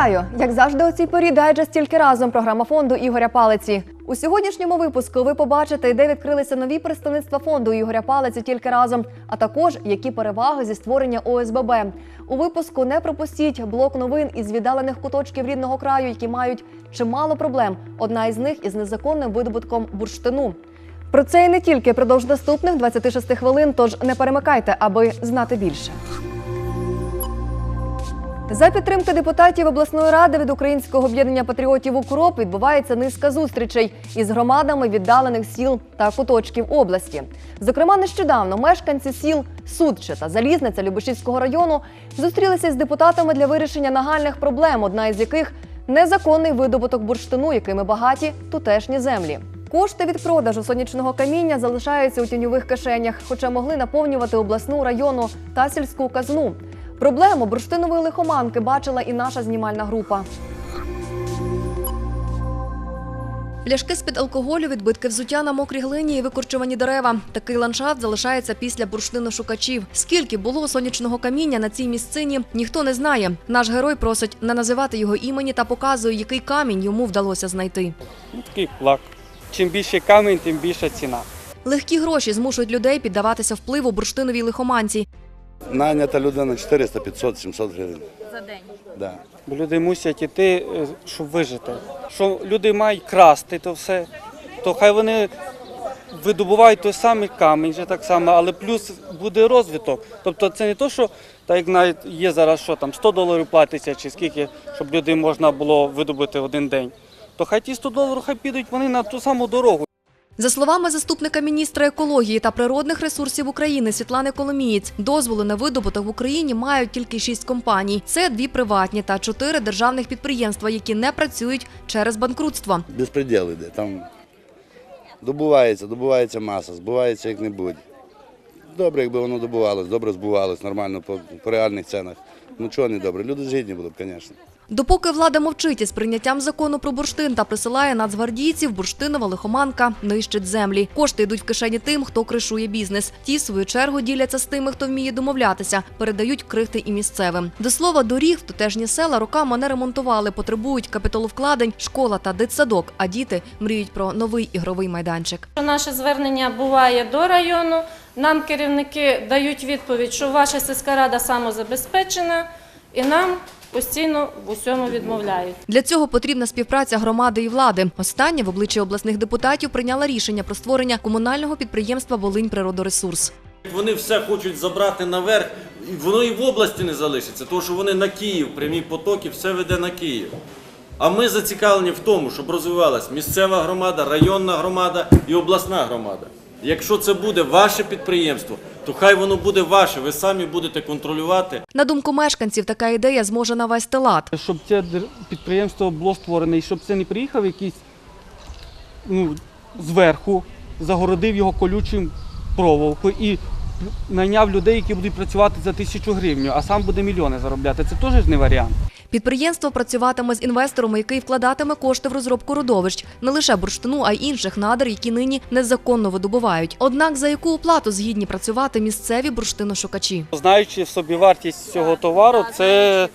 Вітаю! Як завжди, у цій порі дайджест тільки разом. Програма фонду Ігоря Палиці. У сьогоднішньому випуску ви побачите, де відкрилися нові представництва фонду Ігоря Палиці тільки разом, а також які переваги зі створення ОСББ. У випуску не пропустіть блок новин із віддалених куточків рідного краю, які мають чимало проблем. Одна із них із незаконним видобутком бурштину. Про це і не тільки продовж наступних 26 хвилин. Тож не перемикайте, аби знати більше. За підтримки депутатів обласної ради від українського об'єднання патріотів укроп відбувається низка зустрічей із громадами віддалених сіл та куточків області. Зокрема, нещодавно мешканці сіл Судче та Залізниця Любешівського району зустрілися з депутатами для вирішення нагальних проблем, одна із яких незаконний видобуток бурштину, якими багаті тутешні землі. Кошти від продажу сонячного каміння залишаються у тіньових кишенях, хоча могли наповнювати обласну, районну та сільську казну. Проблему бурштинової лихоманки бачила і наша знімальна група. Пляшки з-під алкоголю, відбитки взуття на мокрій глині і викорчувані дерева. Такий ландшафт залишається після бурштиношукачів. Скільки було сонячного каміння на цій місцині, ніхто не знає. Наш герой просить не називати його імені та показує, який камінь йому вдалося знайти. Ну, такий плак. Чим більше камінь, тим більша ціна. Легкі гроші змушують людей піддаватися впливу бурштиновій лихоманці. Найнята людина 400, 500, 700 гривень. за день. Да. Бо люди мусять іти, е, щоб вижити. Що люди мають красти то все, то хай вони видобувають той самий камінь, же так само, але плюс буде розвиток. Тобто це не то, що так як навіть є зараз, що там 100 доларів платиться, чи скільки, щоб людей можна було видобути один день. То хай ті 100 доларів хай підуть вони на ту саму дорогу. За словами заступника міністра екології та природних ресурсів України Світлани Коломієць, дозволу на видобуток в Україні мають тільки шість компаній. Це дві приватні та чотири державних підприємства, які не працюють через банкрутство. Безпреділ іде. Там добувається, добувається маса, збувається як-небудь. Добре, якби воно добувалось, добре збувалось, нормально по, по реальних ценах. Ну чого не добре? Люди згідні були б, звісно. Допоки влада мовчить із прийняттям закону про бурштин та присилає нацгвардійців, бурштинова лихоманка нищить землі. Кошти йдуть в кишені тим, хто кришує бізнес. Ті, в свою чергу, діляться з тими, хто вміє домовлятися, передають крихти і місцевим. До слова, доріг тутежні села роками не ремонтували, потребують капіталовкладень, школа та дитсадок, а діти мріють про новий ігровий майданчик. Наше звернення буває до району. Нам керівники дають відповідь, що ваша сільська рада самозабезпечена, і нам постійно в усьому відмовляють. Для цього потрібна співпраця громади і влади. Останнє в обличчі обласних депутатів прийняла рішення про створення комунального підприємства Волинь Природоресурс. Вони все хочуть забрати наверх, і воно і в області не залишиться, тому що вони на Київ, прямі потоки, все веде на Київ. А ми зацікавлені в тому, щоб розвивалась місцева громада, районна громада і обласна громада. Якщо це буде ваше підприємство, то хай воно буде ваше, ви самі будете контролювати. На думку мешканців, така ідея зможе навести лад. Щоб це підприємство було створене, і щоб це не приїхав якийсь ну, зверху, загородив його колючим проволокою і найняв людей, які будуть працювати за тисячу гривень, а сам буде мільйони заробляти. Це теж не варіант. Підприємство працюватиме з інвестором, який вкладатиме кошти в розробку родовищ, не лише бурштину, а й інших надр, які нині незаконно видобувають. Однак за яку оплату згідні працювати місцеві бурштиношукачі? Знаючи собі вартість цього товару, це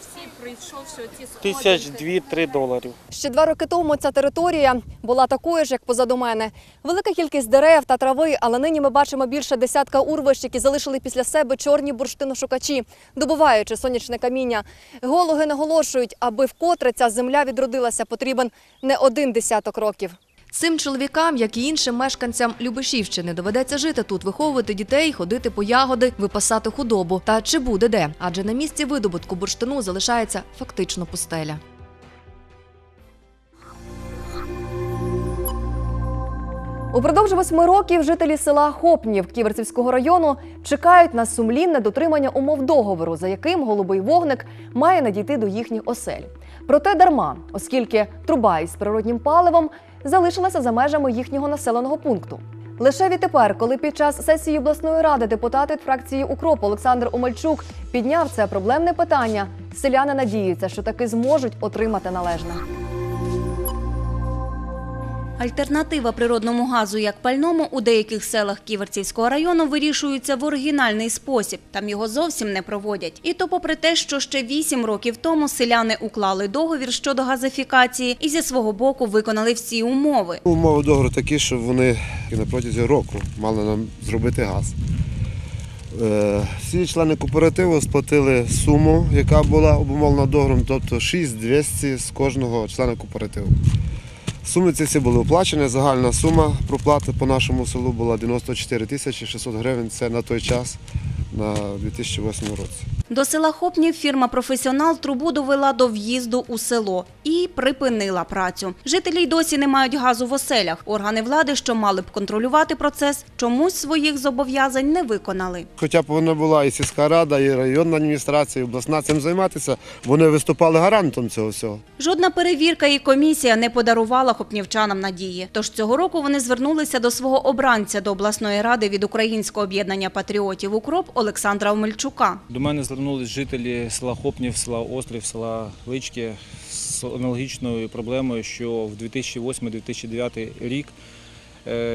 тисяч дві-три доларів. Ще два роки тому ця територія була такою ж, як позаду мене. Велика кількість дерев та трави, але нині ми бачимо більше десятка урвищ, які залишили після себе чорні бурштиношукачі, добуваючи сонячне каміння. Геологи наголошують, аби вкотре ця земля відродилася, потрібен не один десяток років. Цим чоловікам, як і іншим мешканцям Любешівщини, доведеться жити тут, виховувати дітей, ходити по ягоди, випасати худобу. Та чи буде де? Адже на місці видобутку бурштину залишається фактично пустеля. Упродовж восьми років жителі села Хопнів Ківерцівського району чекають на сумлінне дотримання умов договору, за яким голубий вогник має надійти до їхніх осель. Проте дарма, оскільки труба із природнім паливом залишилася за межами їхнього населеного пункту. Лише відтепер, коли під час сесії обласної ради депутат від фракції Укроп Олександр Омельчук підняв це проблемне питання, селяни надіються, що таки зможуть отримати належне. Альтернатива природному газу як пальному у деяких селах Ківерцівського району вирішується в оригінальний спосіб. Там його зовсім не проводять. І то попри те, що ще вісім років тому селяни уклали договір щодо газифікації і зі свого боку виконали всі умови. Умови договору такі, що вони на протязі року мали нам зробити газ. Е, Всі члени кооперативу сплатили суму, яка була обумовлена договором, тобто 6200 з кожного члена кооперативу. Суми ці всі були оплачені. Загальна сума проплати по нашому селу була 94 тисячі 600 гривень. Це на той час, на 2008 році. До села Хопнів фірма «Професіонал» трубу довела до в'їзду у село і припинила працю. Жителі й досі не мають газу в оселях. Органи влади, що мали б контролювати процес, чомусь своїх зобов'язань не виконали. Хоча повинна була і сільська рада, і районна адміністрація, і обласна цим займатися, вони виступали гарантом цього всього. Жодна перевірка і комісія не подарувала хопнівчанам надії. Тож цього року вони звернулися до свого обранця до обласної ради від Українського об'єднання патріотів «Укроп» Олександра Омельчука. До мене звернулись жителі села Хопнів, села Острів, села Лички з аналогічною проблемою, що в 2008-2009 рік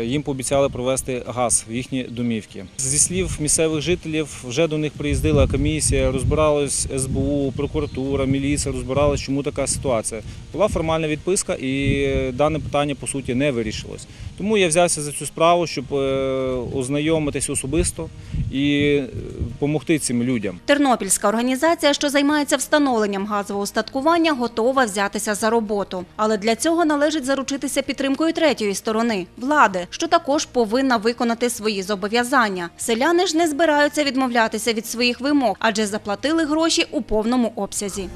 їм пообіцяли провести газ в їхні домівки. Зі слів місцевих жителів, вже до них приїздила комісія, розбиралась СБУ, прокуратура, міліція, розбиралась, чому така ситуація. Була формальна відписка, і дане питання по суті не вирішилось. Тому я взявся за цю справу, щоб е, ознайомитись особисто і допомогти цим людям. Тернопільська організація, що займається встановленням газового устаткування, готова взятися за роботу. Але для цього належить заручитися підтримкою третьої сторони влади, що також повинна виконати свої зобов'язання. Селяни ж не збираються відмовлятися від своїх вимог, адже заплатили гроші у повному обсязі.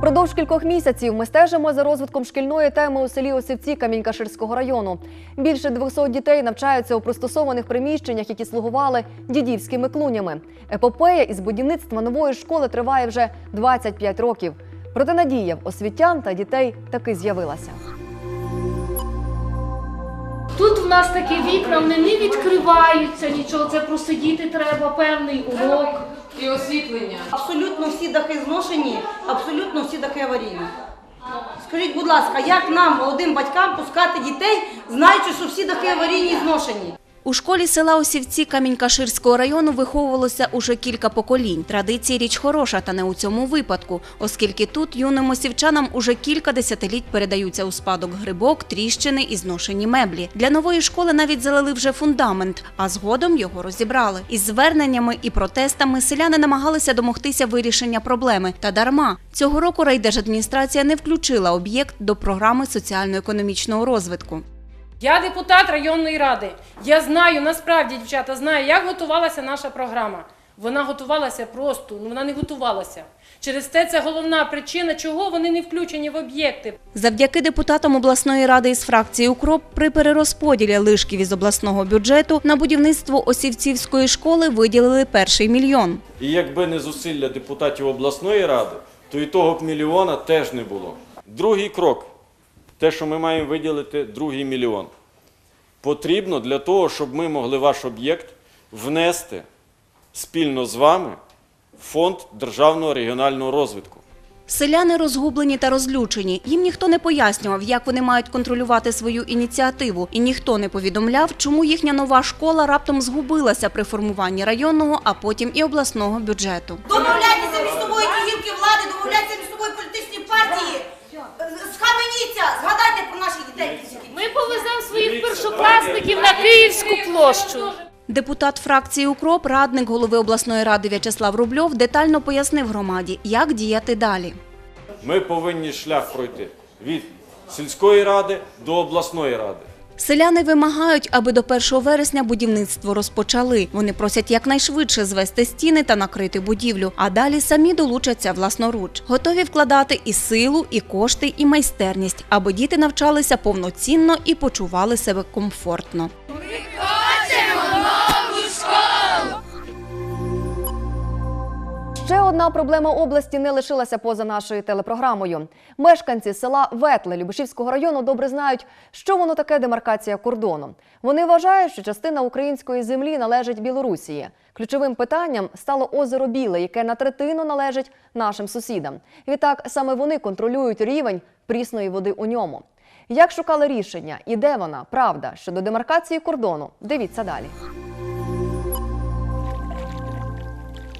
Продовж кількох місяців ми стежимо за розвитком шкільної теми у селі Осівці Камінь-Каширського району. Більше 200 дітей навчаються у пристосованих приміщеннях, які слугували дідівськими клунями. Епопея із будівництва нової школи триває вже 25 років. Проте надія в освітян та дітей таки з'явилася. Тут в нас такі вікна, вони не відкриваються, нічого, це просидіти треба певний урок. і освітлення. Абсолютно всі дахи зношені, абсолютно всі дахи аварійні. Скажіть, будь ласка, як нам, молодим батькам, пускати дітей, знаючи, що всі дахи аварійні зношені? У школі села Осівці Камінь-Каширського району виховувалося уже кілька поколінь. Традиції річ хороша, та не у цьому випадку, оскільки тут юним осівчанам уже кілька десятиліть передаються у спадок грибок, тріщини і зношені меблі. Для нової школи навіть залили вже фундамент, а згодом його розібрали. Із зверненнями і протестами селяни намагалися домогтися вирішення проблеми. Та дарма цього року райдержадміністрація не включила об'єкт до програми соціально-економічного розвитку. Я депутат районної ради. Я знаю, насправді, дівчата, знаю, як готувалася наша програма. Вона готувалася просто, ну вона не готувалася. Через те це головна причина, чого вони не включені в об'єкти. Завдяки депутатам обласної ради із фракції «Укроп» при перерозподілі лишків із обласного бюджету на будівництво Осівцівської школи виділили перший мільйон. І якби не зусилля депутатів обласної ради, то і того б мільйона теж не було. Другий крок те, що ми маємо виділити другий мільйон. Потрібно для того, щоб ми могли ваш об'єкт внести спільно з вами в фонд державного регіонального розвитку. Селяни розгублені та розлючені. Їм ніхто не пояснював, як вони мають контролювати свою ініціативу, і ніхто не повідомляв, чому їхня нова школа раптом згубилася при формуванні районного, а потім і обласного бюджету. Домовляйтеся між собою ті гілки влади, домовляйтеся між собою політичні партії. Схаменіться, згадайте про наших дітей. Ми повеземо своїх першокласників на Київську площу. Депутат фракції «Укроп», радник голови обласної ради В'ячеслав Рубльов детально пояснив громаді, як діяти далі. Ми повинні шлях пройти від сільської ради до обласної ради. Селяни вимагають, аби до 1 вересня будівництво розпочали. Вони просять якнайшвидше звести стіни та накрити будівлю, а далі самі долучаться власноруч. Готові вкладати і силу, і кошти, і майстерність, аби діти навчалися повноцінно і почували себе комфортно. Ще одна проблема області не лишилася поза нашою телепрограмою. Мешканці села Ветле Любешівського району добре знають, що воно таке демаркація кордону. Вони вважають, що частина української землі належить Білорусії. Ключовим питанням стало озеро Біле, яке на третину належить нашим сусідам. Відтак саме вони контролюють рівень прісної води у ньому. Як шукали рішення і де вона правда щодо демаркації кордону? Дивіться далі.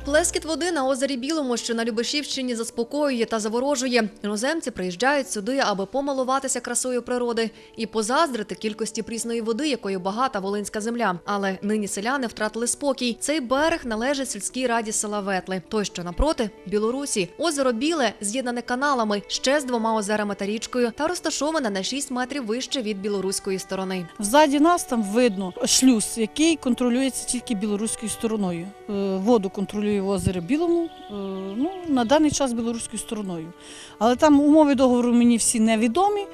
Плескіт води на озері Білому, що на Любешівщині, заспокоює та заворожує. Іноземці приїжджають сюди, аби помилуватися красою природи і позаздрити кількості прісної води, якою багата волинська земля. Але нині селяни втратили спокій. Цей берег належить сільській раді села Ветли. Той, що напроти Білорусі. Озеро Біле з'єднане каналами ще з двома озерами та річкою та розташоване на 6 метрів вище від білоруської сторони. Взаді нас там видно шлюз, який контролюється тільки білоруською стороною. Е, Воду контролює в озері Білому, е, ну, на даний час білоруською стороною. Але там умови договору мені всі невідомі.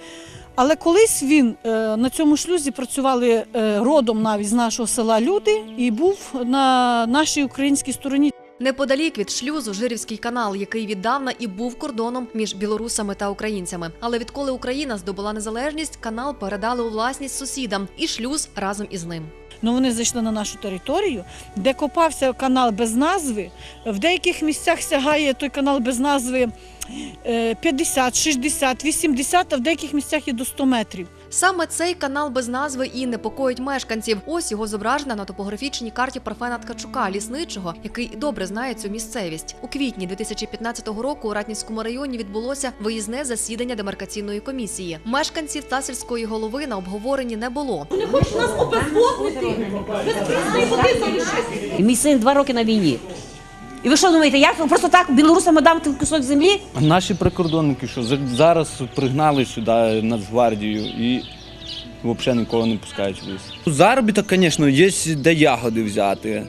Але колись він е, на цьому шлюзі працювали е, родом навіть з нашого села люди і був на нашій українській стороні. Неподалік від шлюзу Жирівський канал, який віддавна і був кордоном між білорусами та українцями. Але відколи Україна здобула незалежність, канал передали у власність сусідам і шлюз разом із ним. Ну вони зайшли на нашу територію, де копався канал без назви. В деяких місцях сягає той канал без назви е, 50, 60, 80, а в деяких місцях і до 100 метрів. Саме цей канал без назви і непокоїть мешканців. Ось його зображена на топографічній карті Парфена Ткачука, лісничого, який добре знає цю місцевість. У квітні 2015 року у Ратнівському районі відбулося виїзне засідання демаркаційної комісії. Мешканців та сільської голови на обговоренні не було. Мій син два роки на війні. І ви що думаєте, як просто так білорусам дам кусок землі? А Наші прикордонники, що за- зараз пригнали сюди Нацгвардію і взагалі нікого не пускають в ліс. Заробіток, звісно, є де ягоди взяти.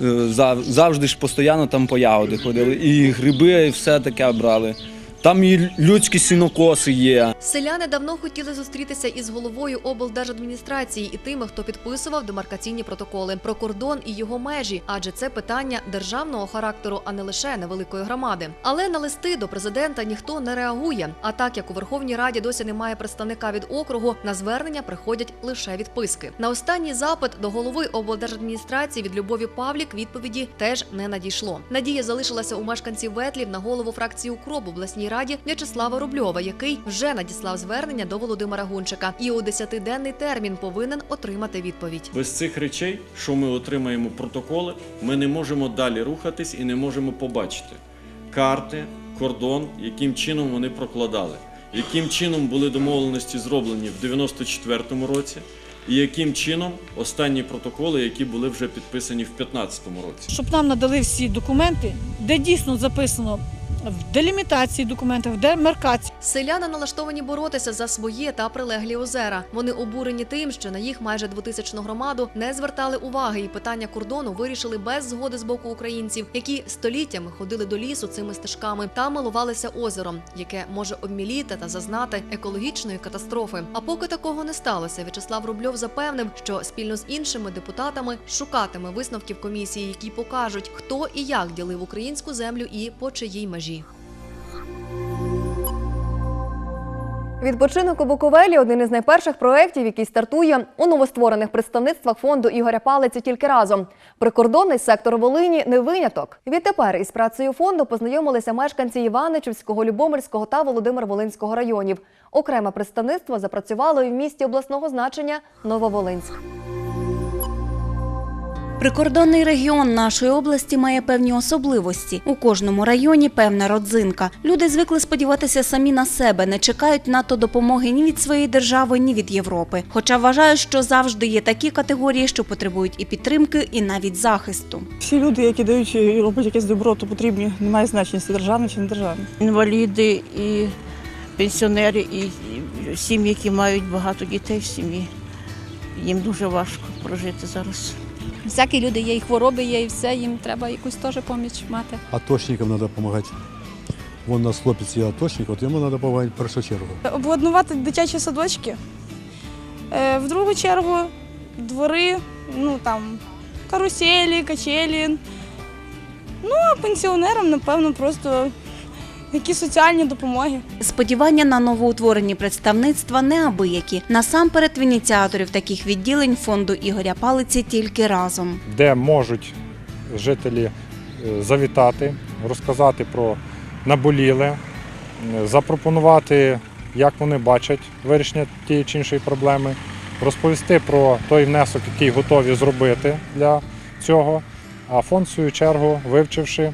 Е, зав- Завжди ж постійно там по ягоди ходили. І гриби, і все таке брали. Там і людські сінокоси є. Селяни давно хотіли зустрітися із головою облдержадміністрації і тими, хто підписував демаркаційні протоколи про кордон і його межі, адже це питання державного характеру, а не лише невеликої громади. Але на листи до президента ніхто не реагує. А так як у Верховній Раді досі немає представника від округу, на звернення приходять лише відписки. На останній запит до голови облдержадміністрації від Любові Павлік відповіді теж не надійшло. Надія залишилася у мешканців Ветлів на голову фракції укроп в обласній раді В'ячеслава Рубльова, який вже надіслав звернення до Володимира Гунчика і у десятиденний термін повинен отримати відповідь. Без цих речей, що ми отримаємо протоколи, ми не можемо далі рухатись і не можемо побачити карти, кордон, яким чином вони прокладали, яким чином були домовленості зроблені в 94-му році, і яким чином останні протоколи, які були вже підписані в 15-му році. Щоб нам надали всі документи, де дійсно записано в делімітації документів, в демаркації. Селяни налаштовані боротися за своє та прилеглі озера. Вони обурені тим, що на їх майже двотисячну громаду не звертали уваги, і питання кордону вирішили без згоди з боку українців, які століттями ходили до лісу цими стежками та милувалися озером, яке може обміліти та зазнати екологічної катастрофи. А поки такого не сталося, В'ячеслав Рубльов запевнив, що спільно з іншими депутатами шукатиме висновків комісії, які покажуть, хто і як ділив українську землю і по чиїй межі. Відпочинок у Буковелі один із найперших проєктів, який стартує у новостворених представництвах фонду Ігоря Палиці тільки разом. Прикордонний сектор Волині не виняток. Відтепер із працею фонду познайомилися мешканці Іваничівського, Любомирського та Володимир-Волинського районів. Окреме представництво запрацювало і в місті обласного значення Нововолинськ. Прикордонний регіон нашої області має певні особливості. У кожному районі певна родзинка. Люди звикли сподіватися самі на себе, не чекають надто допомоги ні від своєї держави, ні від Європи. Хоча вважають, що завжди є такі категорії, що потребують і підтримки, і навіть захисту. Всі люди, які дають і роблять якесь добро, то потрібні, немає значення, це державне чи не державне. Інваліди і пенсіонери, і і сім'ї, які мають багато дітей в сім'ї. Їм дуже важко прожити зараз. Всякі люди є, і хвороби є, і все, їм треба якусь теж поміч мати. Аточникам треба допомагати. Вон у нас хлопець є аточник, от йому треба допомагати в першу чергу. Обладнувати дитячі садочки. Е, В другу чергу двори, ну там каруселі, качелі, Ну, а пенсіонерам, напевно, просто якісь соціальні допомоги. Сподівання на новоутворені представництва неабиякі. Насамперед в ініціаторів таких відділень фонду Ігоря Палиці тільки разом. де можуть жителі е, завітати, розказати про наболіле, е, запропонувати, як вони бачать вирішення тієї чи іншої проблеми, розповісти про той внесок, який готові зробити для цього. А фонд, в свою чергу, вивчивши,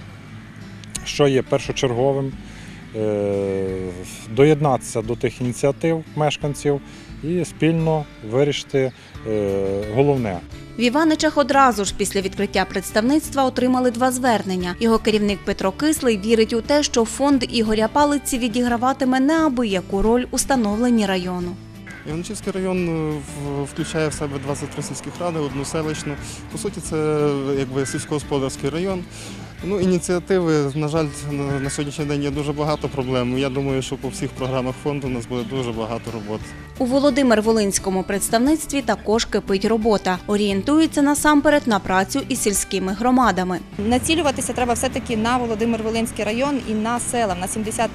що є першочерговим, доєднатися до тих ініціатив мешканців і спільно вирішити е, головне. В Іваничах одразу ж після відкриття представництва отримали два звернення. Його керівник Петро Кислий вірить у те, що фонд Ігоря Палиці відіграватиме неабияку роль у становленні району. Іваничівський район е, включає в себе 23 сільських ради, одну селищну. По суті, це е, якби сільськогосподарський район. Ну, ініціативи, на жаль, на, сьогоднішній день є дуже багато проблем. Я думаю, що по всіх програмах фонду у нас буде дуже багато роботи. У Володимир-Волинському представництві також кипить робота. Орієнтуються насамперед на працю із сільськими громадами. Націлюватися треба все-таки на Володимир-Волинський район і на села. На 70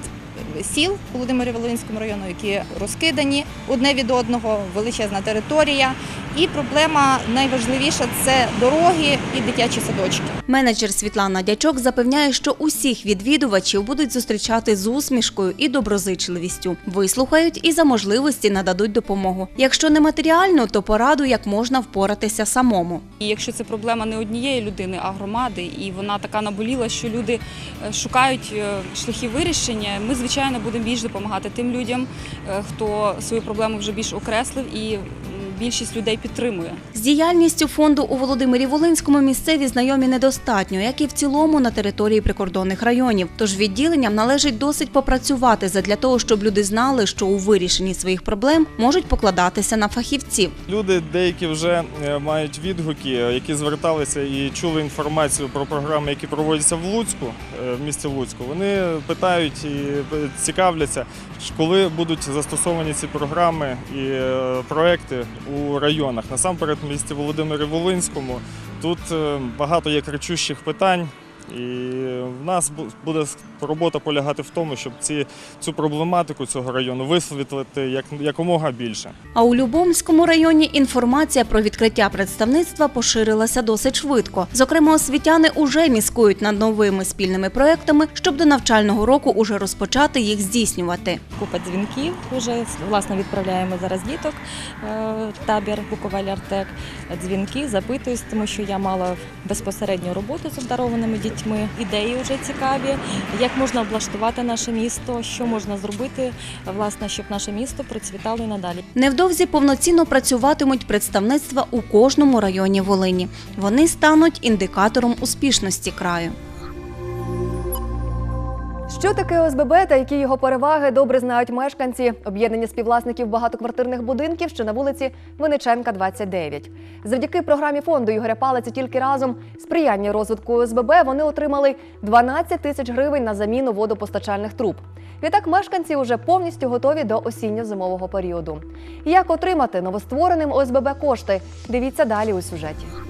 сіл у Володимирі-Волинському району, які розкидані одне від одного, величезна територія. І проблема найважливіша це дороги і дитячі садочки. Менеджер Світлана Дячок запевняє, що усіх відвідувачів будуть зустрічати з усмішкою і доброзичливістю. Вислухають і за можливості нададуть допомогу. Якщо не матеріальну, то пораду, як можна впоратися самому. І якщо це проблема не однієї людини, а громади, і вона така наболіла, що люди е, шукають е, шляхи вирішення, ми звичайно будемо більш допомагати тим людям, е, хто свою проблему вже більш окреслив і більшість людей підтримує. З діяльністю фонду у Володимирі Волинському місцеві знайомі недостатньо, як і в цілому на території прикордонних районів. Тож відділенням належить досить попрацювати задля того, щоб люди знали, що у вирішенні своїх проблем можуть покладатися на фахівців. Люди деякі вже е, мають відгуки, е, які зверталися і чули інформацію про програми, які проводяться в Луцьку, е, в місті Луцьку. Вони питають і цікавляться, коли будуть застосовані ці програми і проекти у районах. Насамперед, в місті Володимирі Волинському тут е, багато є кричущих питань. І в нас бу- буде робота полягати в тому, щоб ці, цю проблематику цього району висвітлити як, якомога більше. А у Любомському районі інформація про відкриття представництва поширилася досить швидко. Зокрема, освітяни уже міскують над новими спільними проектами, щоб до навчального року уже розпочати їх здійснювати. Купа дзвінків вже власне відправляємо зараз діток е, табір Буковель Артек. Дзвінки запитують, тому що я мала безпосередню роботу з обдарованими дітьми. Ідеї вже цікаві, як можна облаштувати наше місто, що можна зробити, власне, щоб наше місто процвітало і надалі. Невдовзі повноцінно працюватимуть представництва у кожному районі Волині. Вони стануть індикатором успішності краю. Що таке ОСББ та які його переваги добре знають мешканці об'єднання співвласників багатоквартирних будинків, що на вулиці Винниченка, 29. Завдяки програмі фонду Ігоря Палиці тільки разом сприяння розвитку ОСББ вони отримали 12 тисяч гривень на заміну водопостачальних труб. Відтак мешканці вже повністю готові до осінньо-зимового періоду. Як отримати новоствореним ОСББ кошти? Дивіться далі у сюжеті.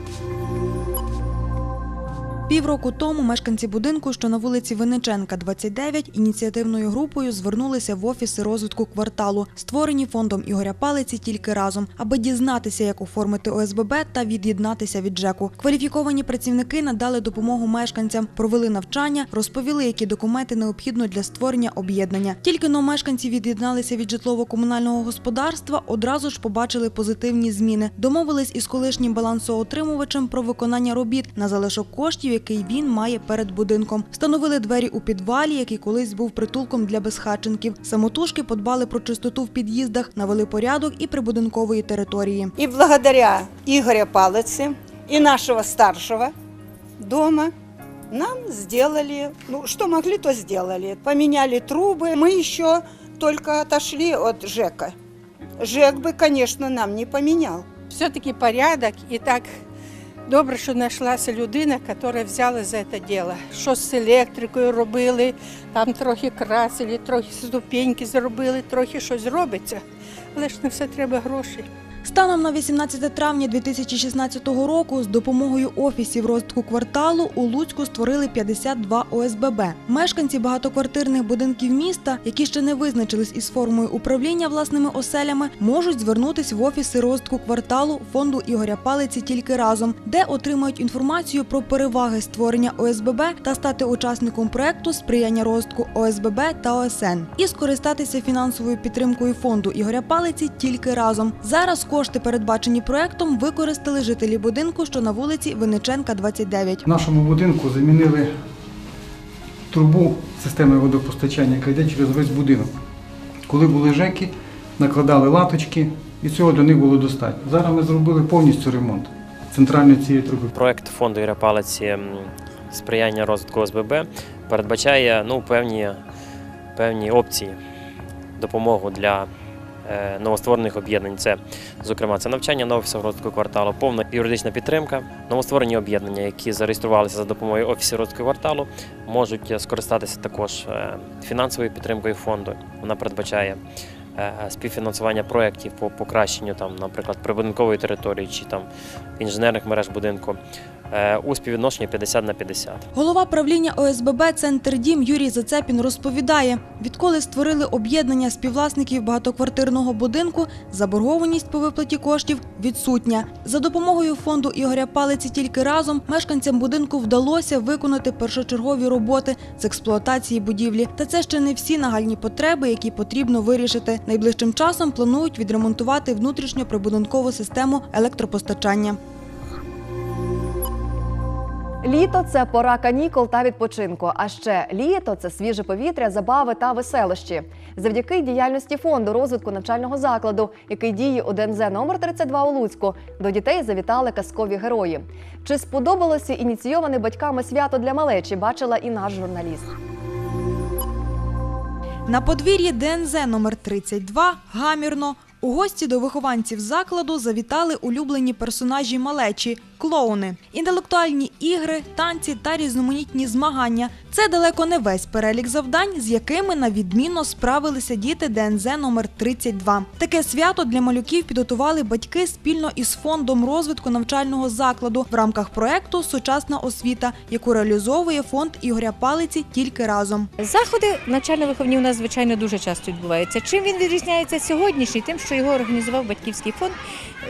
Півроку тому мешканці будинку, що на вулиці Винниченка, 29, ініціативною групою звернулися в офіси розвитку кварталу, створені фондом Ігоря Палиці тільки разом, аби дізнатися, як оформити ОСББ та від'єднатися від ЖЕКу. Кваліфіковані працівники надали допомогу мешканцям, провели навчання, розповіли, які документи необхідно для створення об'єднання. Тільки но мешканці від'єдналися від житлово-комунального господарства, одразу ж побачили позитивні зміни. Домовились із колишнім балансоотримувачем про виконання робіт на залишок коштів, який він має перед будинком. Встановили двері у підвалі, який колись був притулком для безхатченків. Самотужки подбали про чистоту в під'їздах, навели порядок і прибудинкової території. И благодаря Игоря Палыцы и нашего старшего дома нам сделали, ну, что могли, то сделали. Поменяли трубы. Мы еще только отошли от ЖЭКа. ЖЭК бы, конечно, нам не поменял. все-таки порядок і так добре, що знайшлася людина, яка взяла за це діло. Що з електрикою робили, там трохи красили, трохи ступеньки зробили, трохи щось робиться. Але ж на все треба гроші. Станом на 18 травня 2016 року з допомогою офісів розвитку кварталу у Луцьку створили 52 ОСББ. Мешканці багатоквартирних будинків міста, які ще не визначились із формою управління власними оселями, можуть звернутись в офіси розвитку кварталу фонду Ігоря Палиці тільки разом, де отримають інформацію про переваги створення ОСББ та стати учасником проекту сприяння розвитку ОСББ та ОСН і скористатися фінансовою підтримкою фонду Ігоря Палиці тільки разом. Зараз кошти, передбачені проектом, використали жителі будинку, що на вулиці Винниченка, 29. В нашому будинку замінили трубу системи водопостачання, яка йде через весь будинок. Коли були ЖЕКи, накладали латочки, і цього для них було достатньо. Зараз ми зробили повністю ремонт центральної цієї труби. Проект фонду Ігоря Палиці сприяння розвитку ОСББ передбачає ну, певні, певні опції допомогу для новостворених об'єднань. Це, зокрема, це навчання розвитку кварталу, повна юридична підтримка. Новостворені об'єднання, які зареєструвалися за допомогою офісів розвитку кварталу, можуть е, скористатися також е, фінансовою підтримкою фонду. Вона передбачає е, співфінансування проєктів по покращенню, там, наприклад, прибудинкової території чи там інженерних мереж будинку е, у співвідношенні 50 на 50. Голова правління ОСББ Центр Дім Юрій Зацепін розповідає, відколи створили об'єднання співвласників багатоквартирного будинку, заборгованість по виплаті коштів відсутня. За допомогою фонду Ігоря Палиці тільки разом мешканцям будинку вдалося виконати першочергові роботи з експлуатації будівлі. Та це ще не всі нагальні потреби, які потрібно вирішити. Найближчим часом планують відремонтувати внутрішньоприбудинкову систему електропостачання. Літо це пора канікул та відпочинку. А ще літо це свіже повітря, забави та веселощі. Завдяки діяльності фонду розвитку навчального закладу, який діє у ДНЗ номер 32 у Луцьку, до дітей завітали казкові герої. Чи сподобалося ініційоване батьками свято для малечі? Бачила і наш журналіст. На подвір'ї ДНЗ номер 32 гамірно. У гості до вихованців закладу завітали улюблені персонажі малечі клоуни, інтелектуальні ігри, танці та різноманітні змагання. Це далеко не весь перелік завдань, з якими на відмінно справилися діти ДНЗ номер 32. Таке свято для малюків підготували батьки спільно із фондом розвитку навчального закладу в рамках проекту Сучасна освіта, яку реалізовує фонд Ігоря Палиці тільки разом. Заходи навчально-виховні у нас, звичайно, дуже часто відбуваються. Чим він відрізняється сьогоднішній? Тим, що його організував батьківський фонд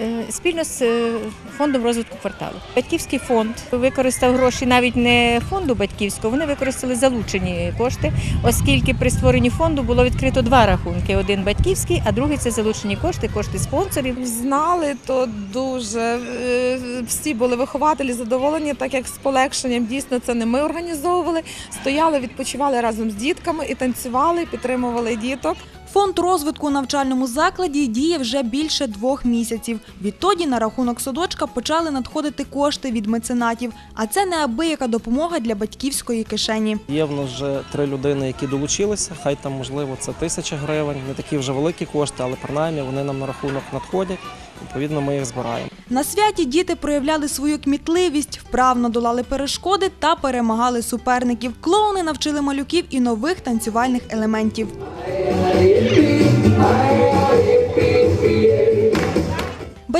е, спільно з е, фондом розвитку кварталу. Батьківський фонд використав гроші навіть не фонду батьківського, вони використали залучені кошти, оскільки при створенні фонду було відкрито два рахунки: один батьківський, а другий це залучені кошти, кошти спонсорів. Знали, то дуже е, всі були вихователі задоволені, так як з полегшенням дійсно це не ми організовували. Стояли, відпочивали разом з дітками і танцювали, підтримували діток. Фонд розвитку у навчальному закладі діє вже більше двох місяців. Відтоді на рахунок садочка почали надходити кошти від меценатів, а це неабияка допомога для батьківської кишені. Є в нас вже три людини, які долучилися. Хай там можливо це тисяча гривень, не такі вже великі кошти, але принаймні вони нам на рахунок надходять. Відповідно, ми їх збираємо. На святі діти проявляли свою кмітливість, вправно долали перешкоди та перемагали суперників. Клоуни навчили малюків і нових танцювальних елементів.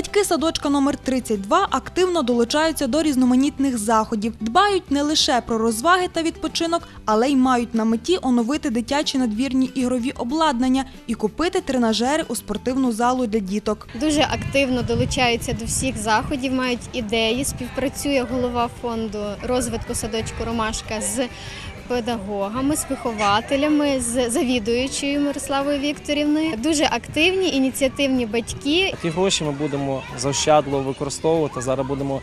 Батьки садочка номер 32 активно долучаються до різноманітних заходів, дбають не лише про розваги та відпочинок, але й мають на меті оновити дитячі надвірні ігрові обладнання і купити тренажери у спортивну залу для діток. Дуже активно долучаються до всіх заходів, мають ідеї. Співпрацює голова фонду розвитку садочку Ромашка з педагогами, з вихователями, з завідуючою Мирославою Вікторівною. Дуже активні ініціативні батьки. Ті гроші ми будемо заощадливо використовувати. Зараз будемо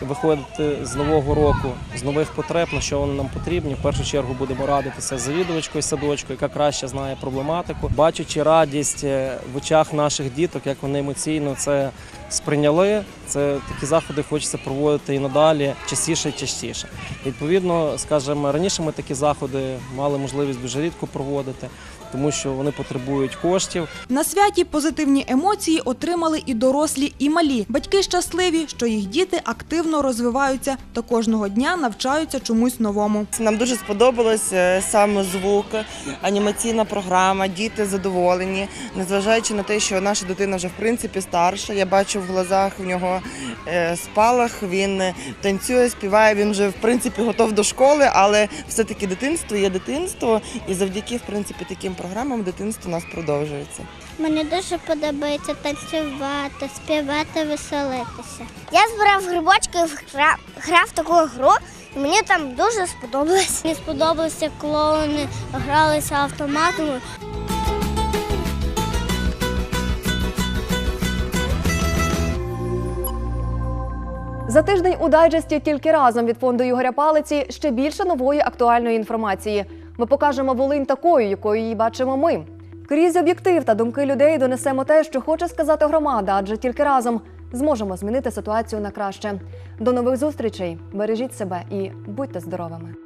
виходити з нового року, з нових потреб, на що вони нам потрібні. В першу чергу будемо радитися з завідувачкою садочку, яка краще знає проблематику, бачачи радість е, в очах наших діток, як вони емоційно це сприйняли. Це такі заходи хочеться проводити і надалі частіше і частіше. Відповідно, скажімо, раніше ми такі заходи мали можливість дуже рідко проводити. Тому що вони потребують коштів. На святі позитивні емоції отримали і дорослі, і малі. Батьки щасливі, що їх діти активно розвиваються та кожного дня навчаються чомусь новому. Нам дуже сподобалось е, саме звук, анімаційна програма, діти задоволені, незважаючи на те, що наша дитина вже в принципі старша. Я бачу в глазах в нього е, спалах. Він танцює, співає. Він вже в принципі готов до школи, але все-таки дитинство є дитинство, і завдяки в принципі таким програмам дитинство у нас продовжується. Мені дуже подобається танцювати, співати, веселитися. Я збирав грибочки, грав, грав таку гру, і мені там дуже сподобалось. Мені сподобалося, клоуни гралися автоматами. За тиждень у дайджесті тільки разом від фонду Ігоря Палиці ще більше нової актуальної інформації. Ми покажемо Волинь такою, якою її бачимо ми. Крізь об'єктив та думки людей донесемо те, що хоче сказати громада, адже тільки разом зможемо змінити ситуацію на краще. До нових зустрічей! Бережіть себе і будьте здоровими!